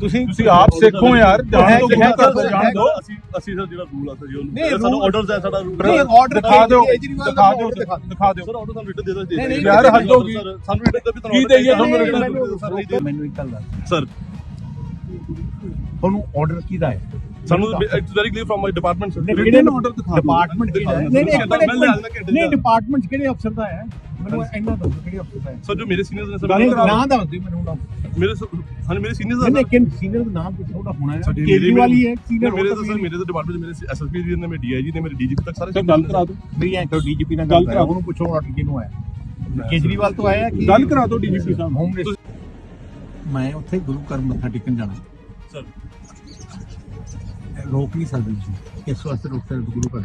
ਤੁਸੀਂ ਤੁਸੀਂ ਆਪ ਸਿੱਖੋ ਯਾਰ ਜਾਣ ਹੈ- ਗੁਰੂ ਘਰ ਤੋਂ ਜਾਣ ਦਿਓ। ਅਸੀਂ ਅਸੀਂ ਸਰ ਜਿਹੜਾ ਰੂਲ ਆ ਸਰ ਜੋ ਨਹੀਂ, ਸਾਨੂੰ ਆਰਡਰਸ ਹੈ ਸਾਡਾ ਰੂਲ ਨਹੀਂ, order ਦਿਖਾ ਦਿਓ ਦਾ ਦਿਖਾ ਦਿਓ ਦਿਖਾ ਦਿਓ। ਦਿਓ ਸਰ ਆਰਡਰ ਸਾਨੂੰ ਰਿਟਨ ਦੇ ਦੋ ਨਹੀਂ, ਨਹੀਂ, ਯਾਰ, ਹੱਦ ਹੋ ਗਈ। ਸਾਨੂੰ ਰਿਟਨ ਤੇ ਵੀ ਕੀ ਦੇਈਏ ਤੁਹਾਨੂੰ written ਮੈਨੂੰ- ਦੇ ਇੱਕ ਗੱਲ ਦੱਸ। ਸਰ। ਤੁਹਾਨੂੰ ਆਰਡਰ ਕਿਹਦਾ ਹੈ? ਸਾਨੂੰ it's very clear from my department sir ਕਿਹੜੇ order ਦਿਖਾ ਦਿਓ। ਡਿਪਾਰਟਮੈਂਟ ਕਿਹੜਾ ਨਹੀਂ ਨਹੀਂ ਦਾ। ਡਿਪਾਰਟਮੈਂਟ ਕਿਹੜੇ ਅਫਸਰ ਦਾ ਹੈ? ਮੈਨੂੰ ਇੰਨਾ ਦੱਸੋ ਕਿਹੜੇ ਅਫਸਰ ਦਾ ਹੈ? ਸਰ ਜੋ ਮੇਰੇ ਸੀਨੀਅਰਸ ਨੇ ਨਹੀਂ, ਸਰ ਨਾਂ ਦੱਸ ਦਿਓ ਮੈਨੂੰ ਨਾ ਮੇਰੇ ਹਾਂ ਮੇਰੇ ਸੀਨੀਅਰਸ ਨਹੀਂ ਨੇ ਲੇਕਿਨ ਸੀਨੀਅਰ ਦਾ ਨਾਮ ਕੁਝ ਥੋੜਾ ਹੋਣਾ ਹੈ। ਸਾਡੇ ਕੇਜਰੀਵਾਲ ਹੀ ਹੈ ਮੇਰੇ ਸੀਨੀਅਰ ਮੇਰੇ ਤਾਂ ਸਰ ਮੇਰੇ ਤਾਂ ਡਿਪਾਰਟਮੈਂਟ ਮੇਰੇ ਐਸਐਸਪੀ ਜੀ ਨੇ ਮੇਰੇ ਡੀਆਈਜੀ ਨੇ ਮੇਰੇ ਡੀਜੀਪੀ ਤੱਕ ਸਾਰੇ ਸਰ ਗੱਲ ਕਰਾ ਦਿਓ। ਮੇਰੀ ਐਂ ਕਰੋ ਡੀਜੀਪੀ ਨਾਲ ਗੱਲ ਗੱਲ ਕਰਾ ਕਰਾਓ ਦਿਓ। ਉਹਨੂੰ ਪੁੱਛੋ ਆਰਡਰ ਕਿਹਨੂੰ ਆਇਆ। ਕੇਜਰੀਵਾਲ ਤੋਂ ਆਇਆ ਕਿ ਗੱਲ ਕਰਾ ਦਿਓ ਡੀਜੀਪੀ ਸਾਹਿਬ ਹੋਮ ਮਿਨਿਸਟਰ ਮੈਂ ਉੱਥੇ ਗੁਰੂ ਘਰ ਮੱਥਾ ਟੇਕਣ ਜਾਣਾ। ਸਰ। ਰੋਕ ਨਹੀਂ ਸਕਦੇ ਤੁਸੀਂ ਇਸ ਵਾਸਤੇ ਰੋਕ ਸਕਦੇ ਗੁਰੂ ਘਰ।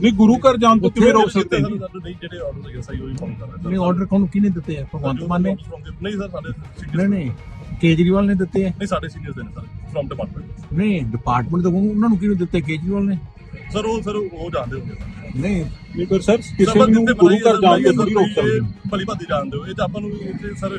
ਨਹੀਂ ਗੁਰੂ ਘਰ ਜਾਣ ਤੋਂ ਕਿਵੇਂ ਰੋਕ ਸਕਦੇ ਸਾਨੂੰ ਨਹੀਂ ਜਿਹੜੇ ਆਰਡਰ ਹੈਗੇ ਸਹੀ ਉਹੀ ਫੋਲੋ ਕਰ ਰਹੇ ਨਹੀਂ ਆਰਡਰ ਕੋਣ ਕਿਹਨੇ ਦਿੱਤੇ ਆ? ਭਗਵੰਤ ਮਾਨ ਨੇ? ਨਹੀਂ ਸਰ ਸਾਡੇ ਨਹੀਂ ਨਹੀਂ ਕੇਜਰੀਵਾਲ ਨੇ ਦਿੱਤੇ ਆ। ਨਹੀਂ ਸਾਡੇ ਸੀਨੀਅਰਸ ਨੇ ਸਰ ਫਰਮ ਡਿਪਾਰਟਮੈਂਟ ਨਹੀਂ ਡਿਪਾਰਟਮੈਂਟ ਤੋਂ ਉਹਨਾਂ ਨੂੰ ਕਿਹਨੂੰ ਦਿੱਤੇ? ਕੇਜਰੀਵਾਲ ਨੇ। ਸਰ ਉਹ ਸਰ ਉਹ ਜਾਣਦੇ ਹੋਗੇ ਨਹੀਂ ਨਹੀਂ ਪਰ ਸਰ ਕਿਸੇ ਨੂੰ ਗੁਰੂ ਘਰ ਜਾਣ ਤੋਂ ਨਹੀਂ ਰੋਕ ਸਕਦੇ ਭਲੀ ਭਾਦੀ ਜਾਣਦੇ ਹੋ। ਇਹ ਤਾਂ ਆਪਾਂ ਨੂੰ ਸਰ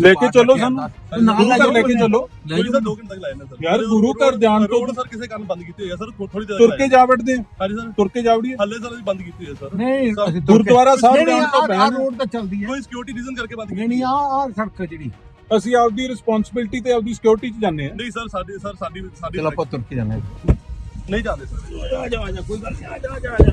ਲੈ ਕੇ ਚੱਲੋ ਸਾਨੂੰ। ਨਾਲ ਲੈ ਕੇ ਚੱਲੋ। ਲੈ ਜਾਓ। ਸਰ 2 ਘੰਟੇ ਤੱਕ ਨੇ ਸਰ ਯਾਰ, ਗੁਰੂ ਘਰ ਜਾਣ ਤੋਂ- ਰੋਡ ਸਰ ਕਿਸੇ ਕਾਰਨ ਬੰਦ ਕੀਤੀ ਹੋਈ ਹੈ ਸਰ ਥੋੜੀ ਦੇਰ ਤੁਰ ਕੇ ਜਾ ਵੜਦੇ ਆ। ਹਾਂਜੀ ਸਰ। ਤੁਰ ਕੇ ਜਾ ਵੜੀਏ। ਹੱਲੇ ਸਰ ਅਸੀਂ ਬੰਦ ਕੀਤੀ ਹੋਈ ਹੈ ਸਰ। ਨਹੀਂ ਗੁਰਦੁਆਰਾ ਸਾਹਿਬ ਜਾਣ ਤੋਂ ਪਹਿਲਾਂ- ਰੋਡ ਤਾਂ ਚੱਲਦੀ ਹੈ ਕੋਈ ਸਿਕਿਉਰਿਟੀ ਰੀਜ਼ਨ ਕਰਕੇ ਬੰਦ ਨਹੀਂ ਕੀਤੀ ਨਹੀਂ ਆ। ਆ ਸੜਕ ਜਿਹੜੀ। ਅਸੀਂ ਆਪਦੀ ਰਿਸਪੌਂਸਿਬਿਲਟੀ ਤੇ ਆਪਦੀ ਸਿਕਿਉਰਿਟੀ 'ਚ ਜਾਂਦੇ ਆ। ਨਹੀਂ ਸਰ ਸਾਡੀ ਸਰ ਸਾਡੀ ਸਾਡੀ ਚਲੋ ਆਪਾਂ ਤੁਰ ਕੇ ਹੈ ਨਹੀਂ ਜਾਂਦੇ ਸਰ। ਆ ਜਾ ਆ ਜਾ ਕੋਈ ਗੱਲ ਨਹੀਂ ਆ ਜਾ ਆ ਜਾ ਆ ਜਾ।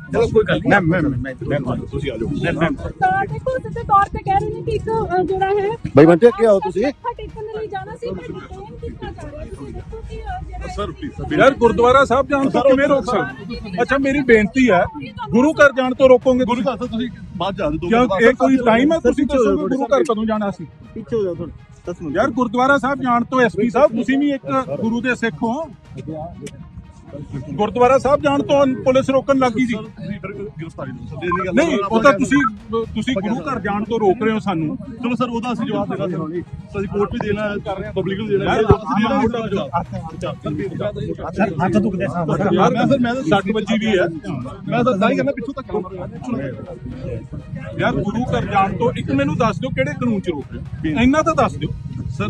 ਚਲੋ ਕੋਈ ਗੱਲ ਨਹੀਂ। ਮੈਂ ਮੈਂ ਮੈਂ ਤੁਸੀਂ ਆ ਜਾਓ। ਮੈਂ ਮੈਂ ਤਾਂ ਦੇਖੋ ਸਿੱਧੇ ਤੌਰ ਤੇ ਕਹਿ ਰਹੇ ਨੇ ਕਿ ਇੱਕ ਅ, ਜਿਹੜਾ ਹੈ ਬਈ ਬੰਟੇ ਕੀ ਆਓ ਤੁਸੀਂ। ਮੱਥਾ ਟੇਕਣ ਦੇ ਲਈ ਜਾਣਾ ਸੀ ਪਰ ਡਿਟੇਨ ਕੀਤਾ ਜਾ ਰਿਹਾ ਤੁਸੀਂ ਦੇਖੋ ਕਿ ਅ, ਜਿਹੜਾ ਸਰ ਪਲੀਜ਼ ਸਰ। ਯਾਰ ਗੁਰਦੁਆਰਾ ਸਾਹਿਬ ਜਾਣ ਤੋਂ ਕਿਵੇਂ ਰੋਕ ਸਕਦੇ? ਅੱਛਾ ਮੇਰੀ ਬੇਨਤੀ ਹੈ ਗੁਰੂ ਘਰ ਜਾਣ ਤੋਂ ਰੋਕੋਗੇ ਗੁਰੂ ਘਰ ਤੋਂ ਤੁਸੀਂ ਬਾਅਦ ਜਾ ਦਿਓ ਕਿਉਂ? ਇਹ ਕੋਈ ਟਾਈਮ ਹੈ? ਤੁਸੀਂ ਦੱਸੋ ਵੀ ਗੁਰੂ ਘਰ ਕਦੋਂ ਜਾਣਾ ਸੀ? ਪਿੱਛੇ ਹੋ ਜਾਓ ਥੋੜਾ 10 ਮਿੰਟ। ਯਾਰ ਗੁਰਦੁਆਰਾ ਸਾਹਿਬ ਜਾਣ ਤੋਂ ਐਸਪੀ ਸਾਹਿਬ ਤੁਸੀਂ ਵੀ ਇੱਕ ਗੁਰੂ ਦੇ ਸਿੱਖ ਹੋ। ਗੁਰਦੁਆਰਾ ਸਾਹਿਬ ਜਾਣ ਤੋਂ ਪੁਲਿਸ ਰੋਕਣ ਲੱਗੀ ਸੀ। ਸਰ ਸਰ ਨਹੀਂ ਉਹ ਤਾਂ ਤੁਸੀਂ ਤੁਸੀਂ ਗੁਰੂ ਘਰ ਜਾਣ ਤੋਂ ਰੋਕ ਰਹੇ ਹੋ ਸਾਨੂੰ। ਚਲੋ ਸਰ ਉਹਦਾ ਅਸੀਂ ਜਵਾਬ ਦੇਣਾ ਸਰ। ਸਰ ਅਸੀਂ ਕੋਰਟ ਵੀ ਦੇਣਾ ਹੈ। ਪਬਲਿਕ ਨੂੰ ਦੇਣਾ ਜਵਾਬ। ਹੱਥ ਦੁਖਦੇ ਸਾਹਮਣੇ। ਯਾਰ ਮੈਂ ਤਾਂ 60 ਵੱਜੀ ਵੀ ਹੈ। ਮੈਂ ਤਾਂ ਦਾਈ ਕਰਨਾ ਪਿੱਛੋਂ ਤੱਕ ਯਾਰ ਗੁਰੂ ਘਰ ਜਾਣ ਤੋਂ ਇੱਕ ਮੈਨੂੰ ਦੱਸ ਦਿਓ ਕਿਹੜੇ ਕਾਨੂੰਨ 'ਚ ਰੋਕ ਰਹੇ ਇੰਨਾ ਤਾਂ ਦੱਸ ਦਿਓ। ਸਰ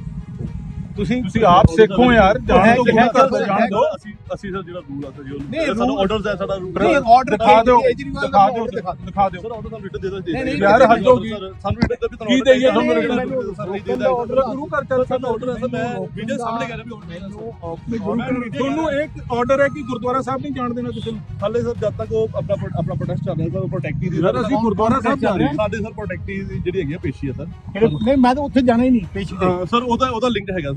ਤੁਸੀਂ ਤੁਸੀਂ ਆਪ ਸਿੱਖੋ ਯਾਰ ਜਾਣ ਤੋਂ ਗੁਰੂ ਘਰ ਤੋਂ ਜਾਣ ਦਿਓ। ਅਸੀਂ ਅਸੀਂ ਸਰ ਜਿਹੜਾ ਰੂਲ ਆ ਸਰ ਜੋ ਨਹੀਂ, ਸਾਨੂੰ ਆਰਡਰਸ ਹੈ ਸਾਡਾ ਰੂਲ ਨਹੀਂ, order ਦਿਖਾ ਦਿਓ ਦਾ ਦਿਖਾ ਦਿਓ ਦਿਖਾ ਦਿਓ। ਸਰ ਆਰਡਰ ਸਾਨੂੰ ਰਿਟਨ ਦੇ ਦੋ ਨਹੀਂ, ਨਹੀਂ, ਯਾਰ, ਹੱਦ ਹੋ ਗਈ। ਸਾਨੂੰ ਰਿਟਨ ਤੇ ਵੀ ਕੀ ਦੇਈਏ ਤੁਹਾਨੂੰ? written? ਸਰ ਨਹੀਂ ਦੇਦਾ ਗੁਰੂ ਘਰ ਚੱਲ ਸਾਡਾ ਆਰਡਰ ਹੈ। ਸਰ ਮੈਂ ਵੀਡੀਓ ਸਾਹਮਣੇ ਕਰ ਰਿਹਾ ਵੀ ਤੁਹਾਨੂੰ ਇੱਕ ਆਰਡਰ ਹੈ ਕਿ ਗੁਰਦੁਆਰਾ ਸਾਹਿਬ ਨਹੀਂ ਜਾਣ ਦੇਣਾ ਕਿਸੇ ਨੂੰ ਹਾਲੇ ਸਰ ਜਦ ਤੱਕ ਉਹ ਆਪਣਾ ਆਪਣਾ ਪ੍ਰੋਟੈਸਟ ਚੱਲ ਰਿਹਾ ਸਰ ਪ੍ਰੋਟੈਕਟੀ ਦੀ ਯਾਰ, ਅਸੀਂ ਗੁਰਦੁਆਰਾ ਸਾਹਿਬ ਜਾ ਰਹੇ ਹਾਂ। ਸਾਡੇ ਸਰ ਪ੍ਰੋਟੈਕਟੀ ਦੀ ਜਿਹੜੀ ਹੈਗੀ ਪੇਸ਼ੀ ਹੈ ਸਰ। ਨਹੀਂ ਮੈਂ ਤਾਂ ਉੱਥੇ ਜਾਣਾ ਹੀ ਨਹੀਂ ਪੇਸ਼ੀ ਸਰ ਉਹਦਾ ਉਹਦਾ ਲਿੰਕ ਹੈਗਾ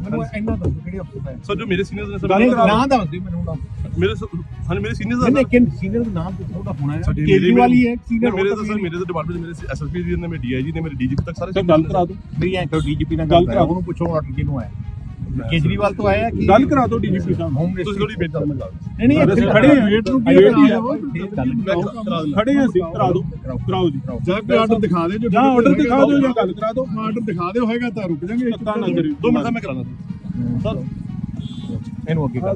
ਮੈਨੂੰ ਇੰਨਾ ਦੱਸੋ ਕਿਹੜੇ ਅਫਸਰ ਦਾ ਹੈ? ਸਰ ਜੋ ਮੇਰੇ ਸੀਨੀਅਰਸ ਨੇ ਨਹੀਂ ਸਰ ਨਾਮ ਦੱਸ ਦਿਓ ਮੈਨੂੰ ਨਾਮ। ਮੇਰੇ ਹਾਂ ਮੇਰੇ ਸੀਨੀਅਰਸ ਨਹੀਂ ਨੇ ਲੇਕਿਨ ਸੀਨੀਅਰ ਦਾ ਨਾਮ ਤਾਂ ਥੋੜਾ ਹੋਣਾ ਹੈ। ਕੇਜਰੀਵਾਲ ਹੀ ਹੈ ਸੀਨੀਅਰ ਮੇਰੇ ਤਾਂ ਸਰ ਮੇਰੇ ਤਾਂ ਡਿਪਾਰਟਮੈਂਟ ਮੇਰੇ ਐਸਐਸਪੀ ਜੀ ਨੇ ਮੇਰੇ ਡੀਆਈਜੀ ਨੇ ਮੇਰੇ ਡੀਜੀਪੀ ਤੱਕ ਸਾਰੇ ਸਰ ਗੱਲ ਕਰਾ ਦਿਓ। ਮੇਰੀ ਐਂ ਕਰੋ ਡੀਜੀਪੀ ਨਾਲ ਗੱਲ ਗੱਲ ਕਰਾ ਕਰਾਓ ਉਹਨੂੰ ਪੁੱਛੋ ਆਰਡਰ ਕਿਹਨੂੰ ਆਇਆ। ਕੇਜਰੀਵਾਲ ਤੋਂ ਆਇਆ ਕਿ ਗੱਲ ਕਰਾ ਦਿਓ ਡੀਜੀਪੀ ਸਾਹਿਬ ਹੋਮ ਤੁਸੀਂ ਥੋੜੀ ਕਰੋ ਮੈਂ ਲਾ ਨਹੀਂ ਨਹੀਂ ਅਸੀਂ ਖੜੇ ਹਾਂ। ਵੇਟ ਨੂੰ ਕੀ ਹੈ। ਖੜੇ ਹਾਂ ਅਸੀਂ ਕਰਾ ਦਿਓ। ਕਰਾਓ। ਜੀ ਜਾਂ ਕੋਈ ਆਰਡਰ ਦਿਖਾ ਦੇ ਜੋ ਆਰਡਰ ਦਿਖਾ ਦਿਓ ਜਾਂ ਗੱਲ ਕਰਾ ਦਿਓ। ਆਰਡਰ ਦਿਖਾ ਦਿਓ ਹੋਏਗਾ ਤਾਂ ਰੁਕ ਜਾਾਂਗੇ ਧੱਕਾ ਨਾ ਕਰਿਓ ਦੋ ਮਿੰਟ ਮੈਂ ਕਰਾਣਾ ਸਰ ਇਹਨੂੰ ਅੱਗੇ ਕਰ।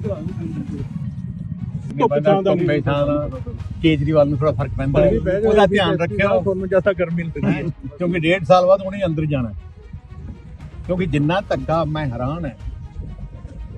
ਕੇਜਰੀਵਾਲ ਨੂੰ ਥੋੜਾ ਫ਼ਰਕ ਪੈਂਦਾ। ਉਹਦਾ ਧਿਆਨ ਰੱਖਿਓ। ਤੁਹਾਨੂੰ ਜ਼ਿਆਦਾ ਗਰਮੀ ਲੱਗਦੀ ਹੈਂ? ਕਿਉਂਕਿ ਡੇਢ ਸਾਲ ਬਾਅਦ ਉਹਨੇ ਅੰਦਰ ਜਾਣਾ। ਕਿਉਂਕਿ ਜਿੰਨਾ ਧੱਗਾ ਮੈਂ ਹੈਰਾਨ ਹੈ